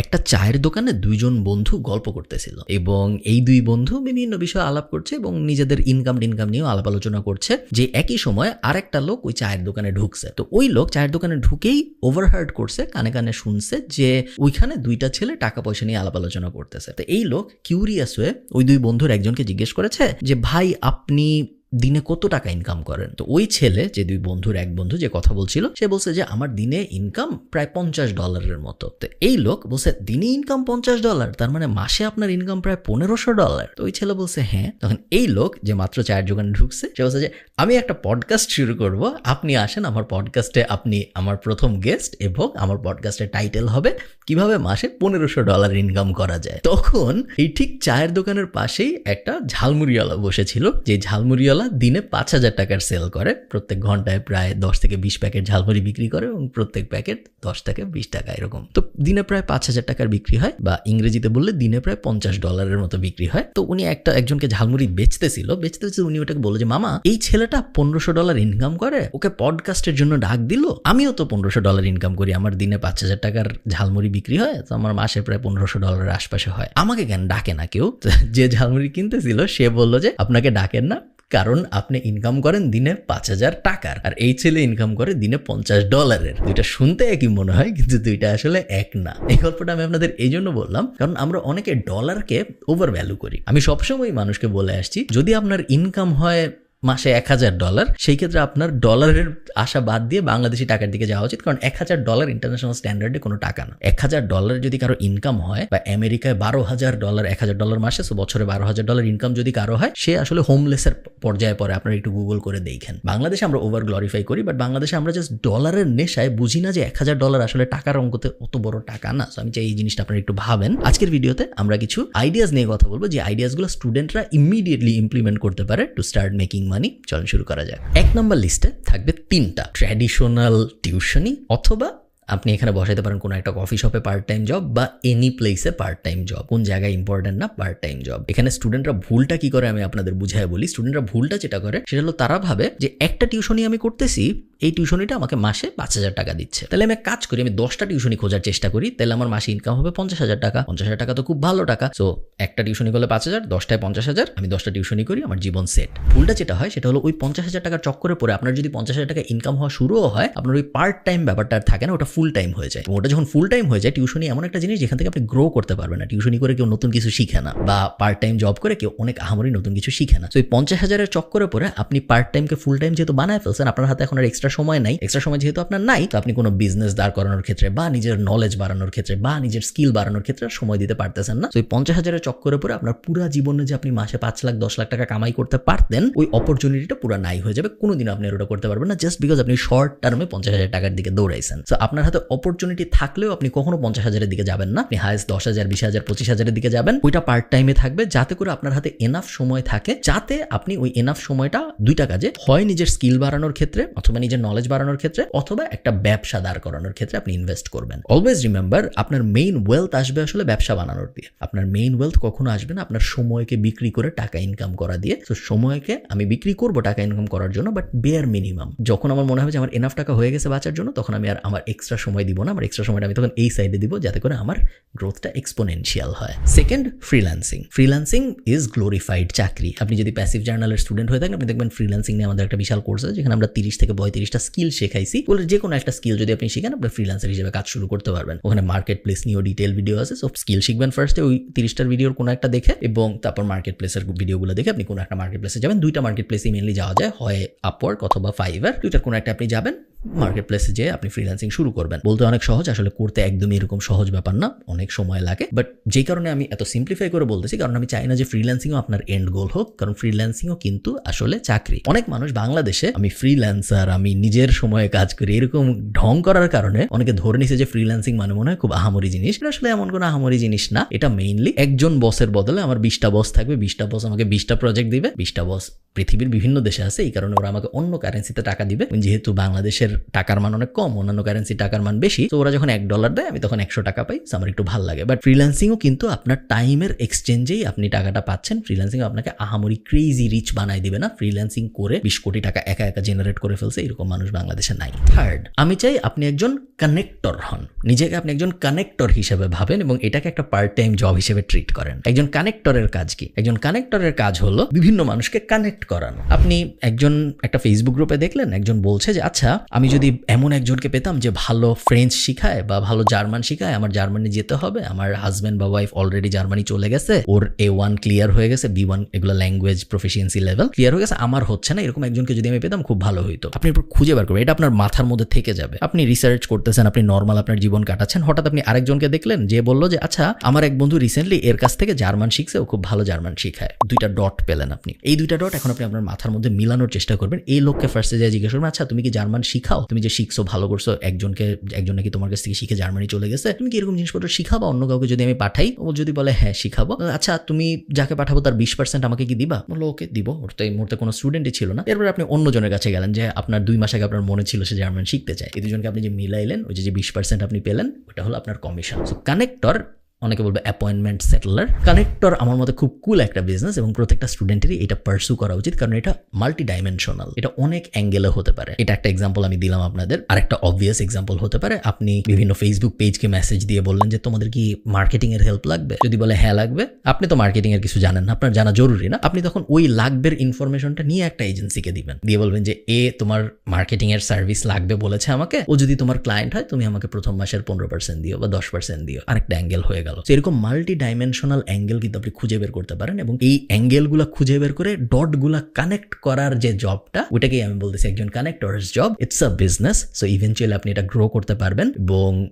একটা চায়ের দোকানে দুইজন বন্ধু গল্প করতেছিল এবং এই দুই বন্ধু বিভিন্ন বিষয়ে আলাপ করছে এবং নিজেদের ইনকাম টিনকাম নিয়েও আলাপ আলোচনা করছে যে একই সময় আরেকটা লোক ওই চায়ের দোকানে ঢুকছে। তো ওই লোক চায়ের দোকানে ঢুকেই ওভারহার্ড করছে, কানে কানে শুনছে যে ওইখানে দুইটা ছেলে টাকা পয়সা নিয়ে আলাপ আলোচনা করতেছে। তো এই লোক কিউরিয়াস হয়ে ওই দুই বন্ধুর একজনকে জিজ্ঞেস করেছে যে, ভাই, আপনি দিনে কত টাকা ইনকাম করেন? তো ওই ছেলে, যে দুই বন্ধুর এক বন্ধু যে কথা বলছিল, সে বলছে যে, আমার দিনে ইনকাম প্রায় পঞ্চাশ ডলারের মতো। তো এই লোক বলছে, দিনে ইনকাম পঞ্চাশ ডলার তার মানে মাসে আপনার ইনকাম প্রায় পনেরোশো ডলার তো ওই ছেলে বলছে হ্যাঁ। তখন এই লোক যে মাত্র চায়ের দোকানে ঢুকছে, সে বলছে যে, আমি একটা পডকাস্ট শুরু করব। আপনি আসেন, আমার পডকাস্টে আপনি আমার প্রথম গেস্ট এবং আমার পডকাস্টের টাইটেল হবে, কীভাবে মাসে পনেরোশো ডলার ইনকাম করা যায়? তখন এই ঠিক চায়ের দোকানের পাশেই একটা ঝালমুড়িওয়ালা বসেছিল, যে ঝালমুড়িওয়ালা দিনে পাঁচ হাজার টাকার সেল করে। প্রত্যেক ঘন্টায় প্রায় দশ থেকে বিশ প্যাকেট ঝালমুড়ি বিক্রি করে এবং প্রত্যেক প্যাকেট দশ থেকে বিশ টাকা এরকম। তো দিনে প্রায় পাঁচ হাজার টাকার বিক্রি হয় বা ইংরেজিতে বললে দিনে প্রায় পঞ্চাশ ডলারের মতো বিক্রি হয়। তো উনি একটা একজনকে ঝালমুড়ি বেচতেছিল। বেচতেছিল উনি ওটাকে বলে যে, মামা, এই ছেলেটা পনেরোশো ডলার ইনকাম করে, ওকে পডকাস্টের জন্য ডাক দিল। আমিও তো পনেরোশো ডলার ইনকাম করি। আমার দিনে পাঁচ হাজার টাকার ঝালমুড়ি বিক্রি হয়, তো আমার মাসে প্রায় পনেরোশো ডলারের আশপাশে হয়। আমাকে কেন ডাকে না কেউ? যে ঝালমুড়ি কিনতেছিল, সে বলল যে, আপনাকে ডাকেন না কারণ আপনি ইনকাম করেন দিনে পাঁচ হাজার টাকার, আর এই ছেলে ইনকাম করে দিনে পঞ্চাশ ডলারের দুইটা শুনতে একই মনে হয়, কিন্তু দুইটা আসলে এক না। এই গল্পটা আমি আপনাদের এই জন্য বললাম, কারণ আমরা অনেকে ডলারকে ওভার ভ্যালু করি। আমি সবসময় মানুষকে বলে আসছি, যদি আপনার ইনকাম হয় মাসে এক হাজার ডলার, সেই ক্ষেত্রে আপনার ডলারের আশা বাদ দিয়ে বাংলাদেশি টাকার দিকে যাওয়া উচিত, কারণ এক হাজার ডলার ইন্টারন্যাশনাল স্ট্যান্ডার্ডে কোনো টাকা না। এক হাজার ডলার যদি কারও ইনকাম হয়, বা আমেরিকায় বারো হাজার ডলার এক হাজার ডলার মাসে সো বছরে বারো হাজার ডলার ইনকাম যদি কারও হয়, সে আসলে হোমলেসের পর্যায়ে পরে আপনারা একটু গুগল করে দেখেন। বাংলাদেশে আমরা ওভার গ্লোরিফাই করি বাট বাংলাদেশে আমরা জাস্ট ডলারের নেশায় বুঝি না যে এক হাজার ডলার আসলে টাকার অঙ্কতে অত বড় টাকা না। সো আমি চাই এই জিনিসটা আপনারা একটু ভাবেন। আজকের ভিডিওতে আমরা কিছু আইডিয়াস নিয়ে কথা বলব, যে আইডিয়াসগুলো স্টুডেন্টরা ইমিডিয়েটলি ইমপ্লিমেন্ট করতে পারে টু স্টার্ট মেকিং মানি চলন শুরু করা যায় এক নম্বর লিস্টে থাকবে তিনটা। ট্র্যাডিশনাল টিউশনি অথবা আপনি এখানে বসাইতে পারেন কোনো একটা কফি শপে পার্ট টাইম জব বা এনি প্লেসে পার্ট টাইম জব কোন জায়গায় ইম্পর্টেন্ট না পার্ট টাইম জব এখানে স্টুডেন্টরা ভুলটা কি করে আমি আপনাদের বুঝাই বলি। স্টুডেন্টরা ভুলটা যেটা করে, সেটা হলো তারা ভাবে যে একটা টিউশনই আমি করতেছি, এই টিউশনিটা আমাকে মাসে পাঁচ হাজার টাকা দিচ্ছে। তাহলে আমি কাজ করি, আমি দশটা টিউশনি খোঁজার চেষ্টা করি, তাহলে আমার মাসে ইনকাম হবে পঞ্চাশ হাজার টাকা। পঞ্চাশ হাজার টাকা তো খুব ভালো টাকা। সো একটা টিউশনি করলে পাঁচ হাজার, দশটায় পঞ্চাশ হাজার, আমি দশটা টিউশনি করি, আমার জীবন সেট ভুলটা যেটা হয়, সেটা হলো ওই পঞ্চাশ হাজার টাকার চক্করে পরে আপনার যদি পঞ্চাশ হাজার টাকা ইনকাম হওয়া শুরুও হয়, আপনার ওই পার্ট টাইম ব্যাপারটা থাকে না, ওটা ফুল টাইম হয়ে যায়। ওটা যখন ফুল টাইম হয়ে যায় টিউশনি এমন একটা জিনিস যেখান থেকে আপনি গ্রো করতে পারবেন না। টিউশনি করে কেউ নতুন কিছু শিখে না বা পার্ট টাইম জব করে কেউ অনেক আহামরি নতুন কিছু শিখে না। তো এই পঞ্চাশ হাজারের চক্করে পরে আপনি পার্ট টাইমকে ফুল টাইম যেহেতু বানায় ফেলছেন, আপনার হাতে এখন আর এক্সট্রা সময় নাই। এক্সট্রা সময় যেহেতু আপনার নাই, তো আপনি কোনো বিজনেস দাঁড় করানোর ক্ষেত্রে বা নিজের নলেজ বাড়ানোর ক্ষেত্রে বা নিজের স্কিল বাড়ানোর ক্ষেত্রে সময় দিতে পারতেছেন না। তো এই পঞ্চাশ হাজারের চক্করে পরে আপনার পুরো জীবনে যে আপনি মাসে পাঁচ লাখ, দশ লাখ টাকা কামাই করতে পারতেন, ওই অপরচুনিটিটা পুরো নাই হয়ে যাবে। কোনোদিন আপনি ওটা করতে পারবেন না জাস্ট বিকজ আপনি শর্ট টার্মে পঞ্চাশ হাজার টাকার দিকে দৌড়াইছেন। তো আপনার হাতে অপরচুনিটি থাকলেও আপনি কখনো পঞ্চাশ হাজারের দিকে যাবেন না। আপনি হায়েস্ট দশ হাজার, বিশ হাজার, পঁচিশ হাজারের দিকে যাবেন। ওইটা পার্ট টাইমে থাকবে। যাতে করে আপনার হাতে এনাফ সময় থাকে, যাতে আপনি ওই এনাফ সময়টা দুইটা কাজে, হয় নিজের স্কিল বাড়ানোর ক্ষেত্রে অথবা নিজের নলেজ বাড়ানোর ক্ষেত্রে, অথবা একটা ব্যবসা দাঁড় করানোর ক্ষেত্রে আপনি ইনভেস্ট করবেন। অলওয়েজ রিমেম্বার আপনার মেইন ওয়েলথ আসবে আসলে ব্যবসা বানানোর দিয়ে। আপনার মেইন ওয়েলথ কখনো আসবে না আপনার সময়কে বিক্রি করে টাকা ইনকাম করা দিয়ে। তো সময়কে আমি বিক্রি করব টাকা ইনকাম করার জন্য বাট বেয়ার মিনিমাম যখন আমার মনে হবে যে আমার এনাফ টাকা হয়ে গেছে বাঁচার জন্য, তখন আমি আর আমার এক্সট্রা সময় দিব না, আমার এক্সট্রা সময়টা আমি তখন এই সাইডে দিব যাতে করে আমার গ্রোথটা এক্সপোনেনশিয়াল হয়। Second freelancing freelancing is glorified চাকরি। আপনি যদি প্যাসিভ জার্নালের স্টুডেন্ট হয়ে থাকেন, আপনি দেখবেন ফ্রিল্যান্সিং নিয়ে আমাদের একটা বিশাল কোর্স আছে, যেখানে আমরা তিরিশ থেকে পঁয়ত্রিশটা স্কিল শেখাইছি। বলে যে কোনো একটা স্কিল যদি আপনি শিখেন, আপনি ফ্রিল্যান্সার হিসেবে কাজ শুরু করতে পারবেন। ওখানে মার্কেট প্লেস নিয়েও ডিটেল ভিডিও আছে সব স্কিল শিখবেন ফার্স্টে ওই তিরিশটার ভিডিওর কোনো একটা দেখে, এবং তারপর মার্কেট প্লেসের ভিডিওগুলো দেখে আপনি কোনো একটা মার্কেট প্লেসে যাবেন। দুইটা মার্কেট প্লেসে মেনলি যাওয়া যায়, হয় আপওয়ার্ক অথবা ফাইভার দুইটার কোনো একটা আপনি যাবেন মার্কেট প্লেসে যেয়ে আপনি ফ্রিল্যান্সিং শুরু করবেন। বলতে অনেক সহজ, আসলে করতে একদমই এরকম সহজ ব্যাপার না, অনেক সময় লাগে। বাট যেই কারণে আমি এত সিম্পলিফাই করে বলতেছি, কারণ আমি চাই না যে ফ্রিল্যান্সিংও আপনার এন্ড গোল হোক, কারণ ফ্রিল্যান্সিংও কিন্তু আসলে চাকরি। অনেক মানুষ বাংলাদেশে, আমি ফ্রিল্যান্সার আমি নিজের সময়ে কাজ করি, এরকম ঢং করার কারণে অনেকে ধরে নিছে যে ফ্রিল্যান্সিং মানে মনে হয় খুব আহামরি জিনিস। আসলে এমন কোনো আহামরি জিনিস না, এটা মেইনলি একজন বসের বদলে আমার বিশটা বস থাকবে, বিশটা বস আমাকে বিশটা প্রজেক্ট দিবে, বিশটা বস পৃথিবীর বিভিন্ন দেশে আছে, এই কারণে ওরা আমাকে অন্য কারেন্সিতে টাকা দিবে। যেহেতু বাংলাদেশের টাকার মান অনেক কম, অন্যান্য কারেন্সি টাকার মান বেশি, তো ওরা যখন এক ডলার দেয়, আমি তখন একশো টাকা পাই আমার একটু ভালো লাগে। বাট ফ্রিল্যান্সিংও কিন্তু আপনার টাইমের এক্সচেঞ্জেই আপনি টাকাটা পাচ্ছেন। ফ্রিল্যান্সিং আপনাকে আহামরি ক্রেজি রিচ বানাই দিবে না। ফ্রিল্যান্সিং করে বিশ কোটি টাকা একা একা জেনারেট করে ফেলছে, এরকম মানুষ বাংলাদেশে নাই। থার্ড আমি চাই আপনি একজন কানেক্টর হন। নিজেকে আপনি একজন কানেক্টর হিসেবে ভাবেন এবং এটাকে একটা পার্ট টাইম জব হিসেবে ট্রিট করেন। একজন কানেক্টরের কাজ কি? একজন কানেক্টরের কাজ হলো বিভিন্ন মানুষকে কানেক্ট করানো। আপনি একজন একটা ফেসবুক গ্রুপে দেখলেন, একজন বলছে যে আচ্ছা আমি যদি এমন একজনকে পেতাম যে ভালো ফ্রেঞ্চ শিখায় বা ভালো জার্মান শিখায়, আমার জার্মানি যেতে হবে। আমার হাজব্যান্ড বা ওয়াইফ অলরেডি জার্মানি চলে গেছে। ওর এ ওয়ান ক্লিয়ার হয়ে গেছে বি ওয়ান এগুলো ল্যাঙ্গুয়েজ প্রফিসিয়েন্সি লেভেল ক্লিয়ার হয়ে গেছে। আমার হচ্ছে না, এরকম একজনকে যদি আমি পেতাম, খুব ভালো হইতো। আপনি এরপর খুঁজে বার করবেন, এটা আপনার মাথার মধ্যে থেকে যাবে। আপনি রিসার্চ করতেছেন, আপনি নর্মাল আপনার জীবন কাটাচ্ছেন, হঠাৎ আপনি আরেকজনকে দেখলেন, যে বলল যে আচ্ছা আমার এক বন্ধু রিসেন্টলি এর কাছ থেকে জার্মান শিখছে, ও খুব ভালো জার্মান শিখায়। দুইটা ডট পেলেন আপনি। এই দুইটা ডট এখন আপনি আপনার মাথার মধ্যে মিলানোর চেষ্টা করবেন। এই লোককে ফার্স্টে যে জিজ্ঞেস করবেন আচ্ছা তুমি কি জার্মান শিখাও? তুমি যে শিখছো, ভালো করছ, একজনকে একজন নাকি তোমার কাছ থেকে শিখে জার্মানি চলে গেছে, তুমি কি এরকম জিনিসপত্র শিখাবো অন্য কাউকে যদি আমি পাঠাই? ও যদি বলে হ্যাঁ শিখাবো। আচ্ছা তুমি যাকে পাঠাবো তার বিশ পার্সেন্ট আমাকে কি দিবা? বলল, ওকে, দিব। ওর তো এই মুহূর্তে কোনো স্টুডেন্টই ছিল না। এরপর আপনি অন্যজনের কাছে গেলেন যে, আপনার দুই মাস আগে আপনার মনে ছিল সে জার্মানি শিখতে চায়। এই দুজনকে আপনি যে মিলাইলেন, ওই যে বিশ পার্সেন্ট আপনি পেলেন, ওটা হলো আপনার কমিশন কানেক্টর অনেকে বলবে অ্যাপয়েন্টমেন্ট সেটেলার কানেক্টর আমার মতে খুব কুল একটা বিজনেস এবং প্রত্যেকটা স্টুডেন্টেরই এটা পার্সু করা উচিত, কারণ এটা মাল্টি ডাইমেনশনাল এটা অনেক অ্যাঙ্গেলে হতে পারে। এটা একটা এক্সাম্পল আমি দিলাম আপনাদের। আর একটা অবভিয়াস এক্সাম্পল হতে পারে। আপনি বিভিন্ন ফেসবুক পেজকে মেসেজ দিয়ে বললেন যে, তোমাদের কি মার্কেটিং এর হেল্প লাগবে? যদি বলে হ্যাঁ লাগবে। আপনি তো মার্কেটিং এর কিছু জানেন না। আপনার জানা জরুরি না। আপনি তখন ওই লাগবের ইনফরমেশনটা নিয়ে একটা এজেন্সিকে দিবেন। দিয়ে বলবেন যে, এ, তোমার মার্কেটিং এর সার্ভিস লাগবে বলেছে আমাকে। ও যদি তোমার ক্লায়েন্ট হয়, তুমি আমাকে প্রথম মাসের পনেরো পার্সেন্ট দিও বা দশ পার্সেন্ট দিও। আরেকটা অ্যাঙ্গেল হয়ে গেল। তো এরকম মাল্টি ডাইমেনশনাল অ্যাঙ্গেল কিন্তু আপনি খুঁজে বের করতে পারেন এবং এই অ্যাঙ্গেলগুলো খুঁজে বের করে ডটগুলা কানেক্ট করার যে জবটা ওইটাকেই আমি বলতেছি একজন connectors job it's a business so eventually আপনি এটা গ্রো করতে পারবেন এবং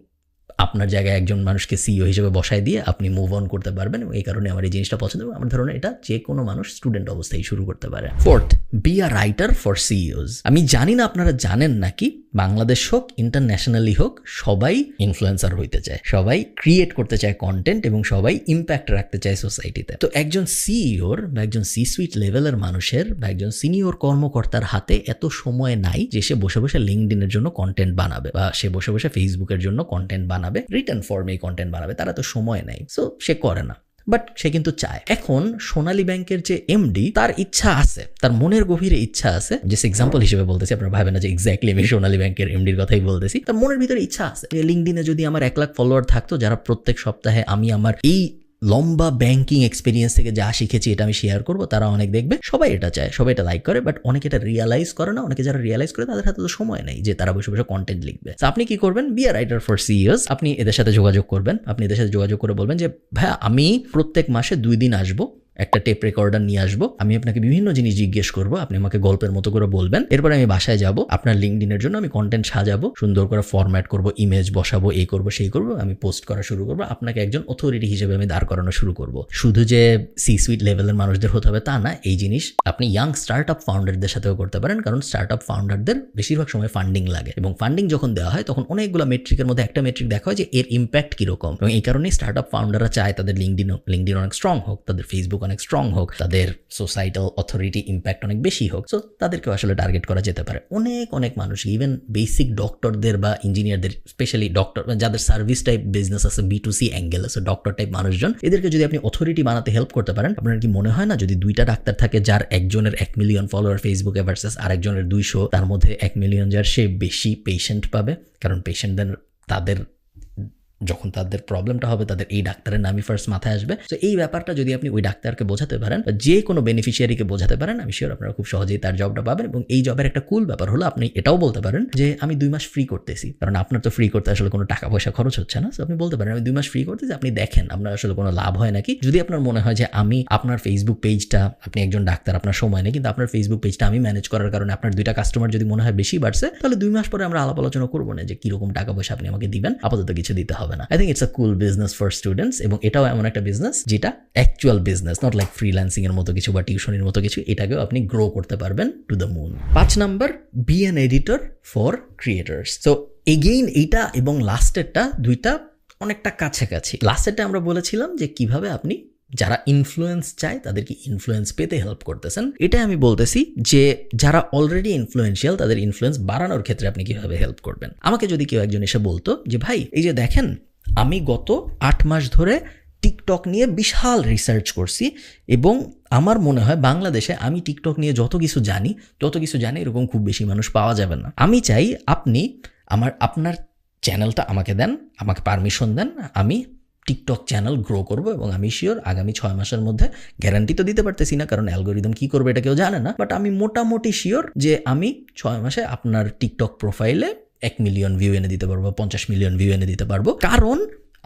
আপনার জায়গায় একজন মানুষকে সিইও হিসেবে বসায় দিয়ে আপনি মুভ অন করতে পারবেন এই কারণে আমার এই জিনিসটা পছন্দ এবং আমার ধারণা এটা যে কোনো মানুষ স্টুডেন্ট অবস্থায় শুরু করতে পারে। Fourth be a writer for CEOs আমি জানি না আপনারা জানেন নাকি বাংলাদেশ হোক ইন্টারন্যাশনালি হোক, সবাই ইনফ্লুয়েন্সার হইতে চায়। সবাই ক্রিয়েট করতে চায় কন্টেন্ট এবং সবাই ইম্প্যাক্ট রাখতে চায় সোসাইটিতে তো একজন সিইওর বা একজন সি সুইট লেভেলের মানুষের বা একজন সিনিয়র কর্মকর্তার হাতে এত সময় নাই যে সে বসে বসে লিঙ্কডিনের জন্য কন্টেন্ট বানাবে বা সে বসে বসে ফেসবুকের জন্য কন্টেন্ট বানাবে রিটার্ন ফর্মে কন্টেন্ট বানাবে, তারা তো সময় নেই। সো সে করে না। বাট সে কিন্তু চায়। এখন সোনালী ব্যাংকের যে এমডি তার ইচ্ছা আছে, তার মনের গভীরে ইচ্ছা আছে। যে এক্সাম্পল হিসেবে বলতেছি, আপনারা ভাবেন না যে এক্স্যাক্টলি আমি সোনালী ব্যাংকের এমডির কথাই বলতেছি। তার মনের ভিতরে ইচ্ছা আছে লিঙ্কডিনে যদি আমার এক লাখ ফলোয়ার থাকতো, যারা প্রত্যেক সপ্তাহে আমি, আমার এই লম্বা ব্যাংকিং এক্সপিরিয়েন্স থেকে যা শিখেছি এটা আমি শেয়ার করব, তারা অনেক দেখবে, সবাই এটা চায়, সবাই এটা লাইক করে বাট অনেকে এটা রিয়ালাইজ করে না, অনেকে যারা রিয়ালাইজ করে তাদের হাতে তো সময় নেই যে তারা বসে বসে কন্টেন্ট লিখবে। তো আপনি কি করবেন? Be are writer for years আপনি এদের সাথে যোগাযোগ করবেন, আপনি এদের সাথে যোগাযোগ করে বলবেন যে ভাই আমি প্রত্যেক মাসে দুই দিন আসব একটা টেপ রেকর্ডার নিয়ে আসব। আমি আপনাকে বিভিন্ন জিনিস জিজ্ঞেস করব। আপনি আমাকে গল্পের মতো করে বলবেন। এরপর আমি বাসায় যাব। আপনার লিঙ্ক লিঙ্কডিনের জন্য আমি কন্টেন্ট সাজাবো। সুন্দর করে ফরম্যাট করব। ইমেজ বসাবো। এই করব, সেই করব। আমি পোস্ট করা শুরু করব। আপনাকে একজন অথরিটি হিসেবে আমি দাঁড় করানো শুরু করব। শুধু যে সি সুইট লেভেলের মানুষদের হতে হবে তা না, এই জিনিস আপনি ইয়াং স্টার্ট আপ ফাউন্ডারদের সাথেও করতে পারেন। কারণ স্টার্ট আপ ফাউন্ডারদের বেশিরভাগ সময় ফান্ডিং লাগে। এবং ফান্ডিং যখন দেওয়া হয়, তখন অনেকগুলো মেট্রিকের মধ্যে একটা মেট্রিক দেখা হয় যে এর ইম্প্যাক্ট কীরকম। এবং এই কারণেই স্টার্ট আপ ফাউন্ডাররা চায় তাদের লিঙ্কডিন লিঙ্কডিন অনেক স্ট্রং হোক, তাদের ফেসবুক অনেক স্ট্রং হোক, তাদের সোসাইটাল অথরিটি ইম্প্যাক্ট অনেক বেশি হোক সো তাদেরকেও আসলে টার্গেট করা যেতে পারে। অনেক অনেক মানুষ ইভেন বেসিক ডক্টরদের বা ইঞ্জিনিয়ারদের স্পেশালি ডক্টর যাদের সার্ভিস টাইপ বিজনেস আছে বি টু সি অ্যাঙ্গেল আছে ডক্টর টাইপ মানুষজন, এদেরকে যদি আপনি অথরিটি বানাতে হেল্প করতে পারেন, আপনার কি মনে হয় না যদি দুইটা ডাক্তার থাকে যার একজনের এক মিলিয়ন ফলোয়ার ফেসবুকে ভার্সেস আরেকজনের দুইশো, তার মধ্যে এক মিলিয়ন যার সে বেশি পেশেন্ট পাবে? কারণ পেশেন্টদের তাদের যখন তাদের প্রবলেমটা হবে, তাদের এই ডাক্তারের নামই ফার্স্ট মাথায় আসবে। তো এই ব্যাপারটা যদি আপনি ওই ডাক্তারকে বোঝাতে পারেন বা যে কোনো বেনিফিশিয়ারিকে বোঝাতে পারেন, আমি শিওর আপনারা খুব সহজেই তার জবটা পাবেন এবং এই জবের একটা কুল ব্যাপার হলো, আপনি এটাও বলতে পারেন যে, আমি দুই মাস ফ্রি করতেছি। কারণ আপনার তো ফ্রি করতে আসলে কোনো টাকা পয়সা খরচ হচ্ছে না। তো আপনি বলতে পারেন, আমি দুই মাস ফ্রি করতেছি, আপনি দেখেন আপনার আসলে কোনো লাভ হয় নাকি? যদি আপনার মনে হয় যে, আমি আপনার ফেসবুক পেজটা আপনি একজন ডাক্তার, আপনার সময় নেই, কিন্তু আপনার ফেসবুক পেজটা আমি ম্যানেজ করার কারণে আপনার দুইটা কাস্টমার যদি মনে হয় বেশি বাড়ছে, তাহলে দুই মাস পরে আমরা আলাপ আলোচনা করব না যে, কীরকম টাকা পয়সা আপনি আমাকে দিবেন, আপাতত কিছু দিতে হবে না। I think it's a cool business for students এবং এটাও এমন একটা বিজনেস যেটা actual business not like freelancing এর মতো কিছু বা টিউশনের মতো কিছু, এটাকেও আপনি গ্রো করতে পারবেন টু দ্য মুন পাঁচ number be an editor for creators তো এগেইন এইটা এবং লাস্টেরটা দুইটা অনেকটা কাছাকাছি। লাস্টেরটা আমরা বলেছিলাম যে কীভাবে আপনি যারা ইনফ্লুয়েন্স চায়, তাদেরকে ইনফ্লুয়েন্স পেতে হেল্প করতেছেন। এটাই আমি বলতেছি যে, যারা অলরেডি ইনফ্লুয়েন্সিয়াল তাদের ইনফ্লুয়েন্স বাড়ানোর ক্ষেত্রে আপনি কীভাবে হেল্প করবেন? আমাকে যদি কেউ একজন এসে বলতো যে, ভাই, এই যে দেখেন, আমি গত আট মাস ধরে টিকটক নিয়ে বিশাল রিসার্চ করছি এবং আমার মনে হয় বাংলাদেশে আমি টিকটক নিয়ে যত কিছু জানি যত কিছু জানি এরকম খুব বেশি মানুষ পাওয়া যাবে না। আমি চাই আপনি আমার, আপনার চ্যানেলটা আমাকে দেন, আমাকে পারমিশন দেন, আমি টিকটক চ্যানেল গ্রো করব এবং আমি শিওর আগামী ছয় মাসের মধ্যে গ্যারান্টি তো দিতে পারতেছি না, কারণ অ্যালগোরিদম কি করবে এটা কেউ জানে না বাট আমি মোটামুটি শিওর যে আমি ছয় মাসে আপনার টিকটক প্রোফাইলে এক মিলিয়ন ভিউ এনে দিতে পারব, পঞ্চাশ মিলিয়ন ভিউ এনে দিতে পারব। কারণ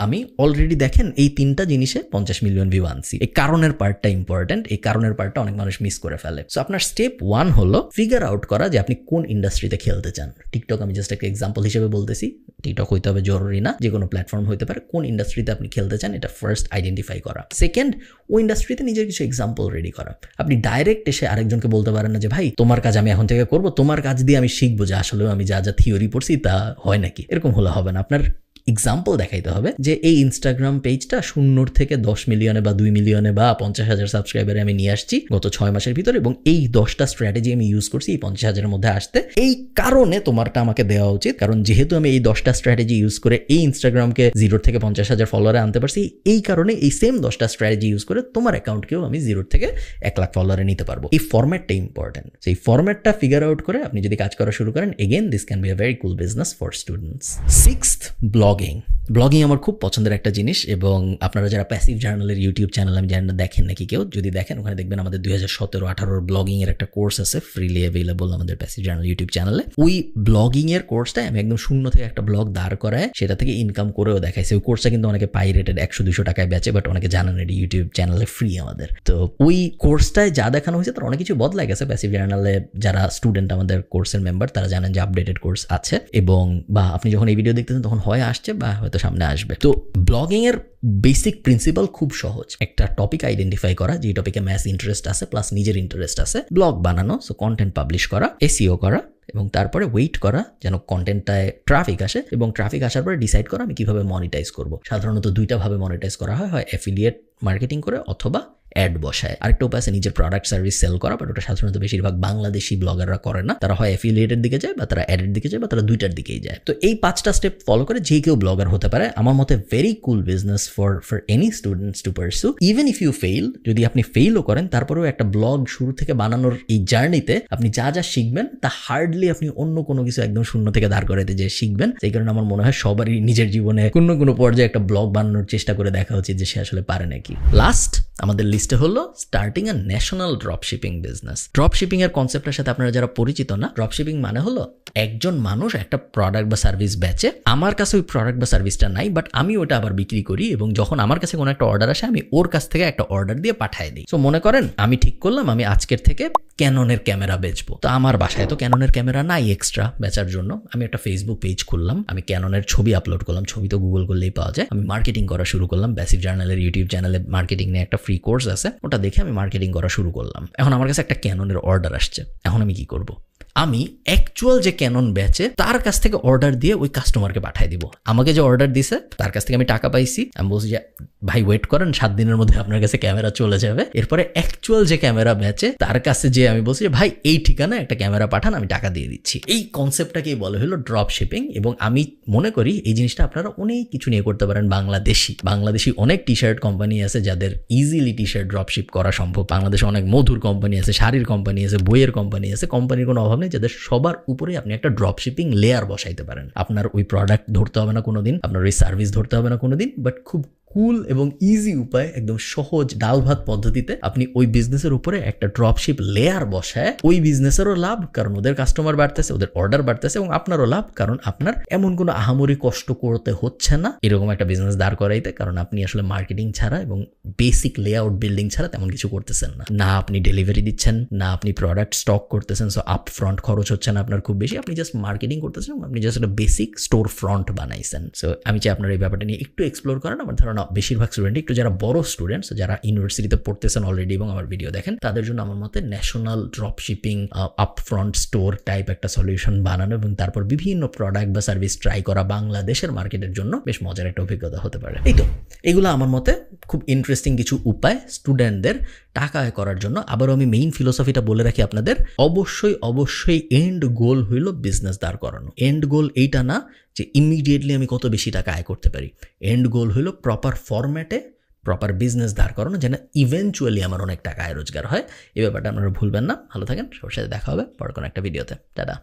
আমি অলরেডি দেখেন এই তিনটা জিনিসে পঞ্চাশ মিলিয়ন ভিউ আনছি। এই কারণের পার্টটা ইম্পর্টেন্ট এই কারণের পার্টটা অনেক মানুষ মিস করে ফেলে। সো আপনার স্টেপ ওয়ান হলো ফিগার আউট করা যে আপনি কোন ইন্ডাস্ট্রিতে খেলতে চান। টিকটক আমি জাস্ট একটা এক্সাম্পল হিসেবে বলতেছি। টিকটক হইতে হবে জরুরি না, যে কোনো প্ল্যাটফর্ম হইতে পারে। কোন ইন্ডাস্ট্রিতে আপনি খেলতে চান, এটা ফার্স্ট আইডেন্টিফাই করা। সেকেন্ড ওই ইন্ডাস্ট্রিতে নিজের কিছু এক্সাম্পল রেডি করা। আপনি ডাইরেক্ট এসে আরেকজনকে বলতে পারেন না যে, ভাই, তোমার কাজ আমি এখন থেকে করব, তোমার কাজ দিয়ে আমি শিখব যে আসলে আমি যা যা থিওরি পড়ছি তা হয় নাকি? এরকম হলে হবে না। আপনার এক্সাম্পল দেখাইতে হবে যে এই ইনস্টাগ্রাম পেজটা শূন্যর থেকে দশ মিলিয়নে বা দুই মিলিয়নে বা পঞ্চাশ হাজার সাবস্ক্রাইবারে আমি নিয়ে আসছি গত ছয় মাসের ভিতরে এবং এই দশটা স্ট্র্যাটেজি আমি ইউজ করছি এই পঞ্চাশ হাজারের মধ্যে আসতে। এই কারণে তোমারটা আমাকে দেওয়া উচিত, কারণ যেহেতু আমি এই দশটা স্ট্র্যাটেজি ইউজ করে এই ইনস্টাগ্রামকে জিরোর থেকে পঞ্চাশ হাজার ফলোয়ারে আনতে পারছি, এই কারণে এই সেম দশটা স্ট্র্যাটেজি ইউজ করে তোমার অ্যাকাউন্টকেও আমি জিরোর থেকে এক লাখ ফলোয়ারে নিতে পারব। এই ফর্ম্যাটটা ইম্পর্টেন্ট সেই ফর্ম্যাটটা ফিগার আউট করে আপনি যদি কাজ করা শুরু করেন again this can be a very cool business for students sixth blogging blogging. Blogging আমার খুব পছন্দের একটা জিনিস এবং আপনারা যারা প্যাসিভ জার্নালের ইউটিউব চ্যানেল আমি জানি না, দেখেন নাকি কেউ? যদি দেখেন, ওখানে দেখবেন আমাদের দুই হাজার সতেরো, আঠারোর ব্লগিং এর একটা কোর্স আছে ফ্রিলি অ্যাভেলেবল আমাদের প্যাসিভ জার্নাল ইউটিউব চ্যানেলে ওই ব্লগিং এর কোর্সটাই আমি একদম শূন্য থেকে একটা ব্লগ দাঁড় করায়, সেটা থেকে ইনকাম করেও দেখাইছে। ওই কোর্সটা কিন্তু অনেকে পাই রেটেড একশো দুশো টাকায় বেচে বাট অনেকে জানেন এটি ইউটিউব চ্যানেলে ফ্রি আমাদের। তো ওই কোর্সটায় যা দেখানো হয়েছে, তার অনেক কিছু বদলাই গেছে প্যাসিভ জার্নালে যারা স্টুডেন্ট আমাদের কোর্সের মেম্বার তারা জানেন যে আপডেটেড কোর্স আছে এবং বা আপনি যখন এই ভিডিও দেখতেছেন, তখন হয় আসছে বা হয়তো সামনে আসবে। তো ব্লগিংয়ের বেসিক প্রিন্সিপাল খুব সহজ। একটা টপিক আইডেন্টিফাই করা যে টপিকে ম্যাথ ইন্টারেস্ট আছে প্লাস নিজের ইন্টারেস্ট আছে। ব্লগ বানানো সো কন্টেন্ট পাবলিশ করা এসিও করা, এবং তারপরে ওয়েট করা, যেন কন্টেন্টটায় ট্রাফিক আসে, এবং ট্রাফিক আসার পরে ডিসাইড করা আমি কীভাবে মনিটাইজ করব। সাধারণত দুইটা ভাবে মনিটাইজ করা হয় হয় অ্যাফিলিয়েট মার্কেটিং করে অথবা অ্যাড বসায়। আরেকটা উপায় আছে নিজের প্রোডাক্ট সার্ভিস সেল করা বাট ওটা সাধারণত বেশিরভাগ বাংলাদেশি ব্লগাররা করে না। তারা হয় অ্যাফিলিয়েটের দিকে যায়, বা তারা অ্যাডের দিকে যায়, বা তারা দুইটার দিকেই যায়। তো এই পাঁচটা স্টেপ ফলো করে যে কেউ ব্লগার হতে পারে, আমার মতে very cool business for for any students to pursue even if you fail যদি আপনি ফেইলও করেন, তারপরেও একটা ব্লগ শুরু থেকে বানানোর এই জার্নিতে আপনি যা যা শিখবেন, তা হার্ডলি আপনি অন্য কোনো কিছু একদম শূন্য থেকে দাঁড় করাতে যে শিখবেন, সেই কারণে আমার মনে হয় সবারই নিজের জীবনে কোনো কোনো পর্যায়ে একটা ব্লগ বানানোর চেষ্টা করে দেখা উচিত যে সে আসলে পারে নাকি। লাস্ট আমাদের লিস্টে হলো starting a national drop shipping business drop shipping এর কনসেপ্টের সাথে আপনারা যারা পরিচিত না ড্রপ শিপিং মানে হলো একজন মানুষ একটা প্রোডাক্ট বা সার্ভিস বেচে, আমার কাছে ওই প্রোডাক্ট বা সার্ভিসটা নাই বাট আমি ওটা আবার বিক্রি করি এবং যখন আমার কাছে কোনো একটা অর্ডার আসে, আমি ওর কাছ থেকে একটা অর্ডার দিয়ে পাঠিয়ে দিই। তো মনে করেন আমি ঠিক করলাম, আমি আজকের থেকে ক্যাননের ক্যামেরা বেচবো। তো আমার বাসায় তো ক্যাননের ক্যামেরা নাই এক্সট্রা বেচার জন্য। আমি একটা ফেসবুক পেজ খুললাম, আমি ক্যাননের ছবি আপলোড করলাম। ছবি তো গুগল করলেই পাওয়া যায়। আমি মার্কেটিং করা শুরু করলাম। ব্যাসিভ জার্নালের ইউটিউব চ্যানেলে মার্কেটিং নিয়ে একটা ফ্রি কোর্স আছে, ওটা দেখে আমি মার্কেটিং করা শুরু করলাম। এখন আমার কাছে একটা ক্যাননের অর্ডার আসছে। এখন আমি কি করব? আমি অ্যাকচুয়াল যে ক্যানন ব্যাচে তার কাছ থেকে অর্ডার দিয়ে ওই কাস্টমারকে পাঠিয়ে দিব। আমাকে যে অর্ডার দিছে, তার কাছ থেকে আমি টাকা পাইছি। আমি বলছি যে, ভাই ওয়েট করেন, সাত দিনের মধ্যে আপনার কাছে ক্যামেরা চলে যাবে। এরপরে অ্যাকচুয়াল যে ক্যামেরা ব্যাচে তার কাছে যে আমি বলছি যে, ভাই, এই ঠিকানা একটা ক্যামেরা পাঠান, আমি টাকা দিয়ে দিচ্ছি। এই কনসেপ্টটাকেই বলা হলো ড্রপ শিপিং এবং আমি মনে করি এই জিনিসটা আপনারা অনেক কিছু নিয়ে করতে পারেন বাংলাদেশি। বাংলাদেশি অনেক টি শার্ট কোম্পানি আছে যাদের easily T shirt drop ship করা সম্ভব। বাংলাদেশে অনেক মধুর কোম্পানি আছে, শাড়ির কোম্পানি আছে, বইয়ের কোম্পানি আছে। কোম্পানির কোনো অভাব নেই যাদের সবার উপরে আপনি একটা ড্রপ শিপিং লেয়ার বসাইতে পারেন। আপনার ওই প্রোডাক্ট ধরতে হবে না কোনোদিন, আপনার ওই সার্ভিস ধরতে হবে না কোনোদিন বাট খুব কুল এবং ইজি উপায় একদম সহজ ডাল ভাত পদ্ধতিতে আপনি ওই বিজনেসের উপরে একটা ড্রপশিপ লেয়ার বসায়, ওই বিজনেসেরও লাভ, কারণ ওদের কাস্টমার বাড়তেছে, ওদের অর্ডার বাড়তেছে এবং আপনারও লাভ, কারণ আপনার এমন কোনো আহামরি কষ্ট করতে হচ্ছে না। এরকম একটা বিজনেস দাঁড় করাইতে, কারণ আপনি আসলে মার্কেটিং ছাড়া এবং বেসিক লেআউট বিল্ডিং ছাড়া তেমন কিছু করতেছেন না। না আপনি ডেলিভারি দিচ্ছেন, না আপনি প্রোডাক্ট স্টক করতেছেন সো আপ ফ্রন্ট খরচ হচ্ছে না আপনার খুব বেশি, আপনি জাস্ট মার্কেটিং করতেছেন আপনি জাস্ট একটা বেসিক স্টোর ফ্রন্ট বানাইছেন। সো আমি চাই আপনার এই ব্যাপারটা নিয়ে একটু এক্সপ্লোর করেন, আমার ধারণা বেশিরভাগ স্টুডেন্ট একটু যারা বড় স্টুডেন্টস যারা ইউনিভার্সিটিতে পড়তেছেন অলরেডি এবং আমার ভিডিও দেখেন, তাদের জন্য আমার মতে national drop shipping up front store type একটা সলিউশন বানানো এবং তারপর বিভিন্ন প্রোডাক্ট বা সার্ভিস ট্রাই করা বাংলাদেশের মার্কেটের জন্য বেশ মজার একটা অভিজ্ঞতা হতে পারে। এই তো, এগুলো আমার মতে খুব ইন্টারেস্টিং কিছু উপায় স্টুডেন্টদের টাকা আয় করার জন্য। আবারও আমি মেইন ফিলোসফিটা বলে রাখি আপনাদের। অবশ্যই অবশ্যই এন্ড গোল হইল বিজনেস দাঁড় করানো। এন্ড গোল এইটা না যে ইমিডিয়েটলি আমি কত বেশি টাকা আয় করতে পারি। এন্ড গোল হইল প্রপার ফরম্যাটে প্রপার বিজনেস দাঁড় করানো, যেন ইভেনচুয়ালি আমার অনেক টাকা আয় রোজগার হয়। এই ব্যাপারটা আপনারা ভুলবেন না। ভালো থাকেন, সবার সাথে দেখা হবে পরে কোনো একটা ভিডিওতে টাটা।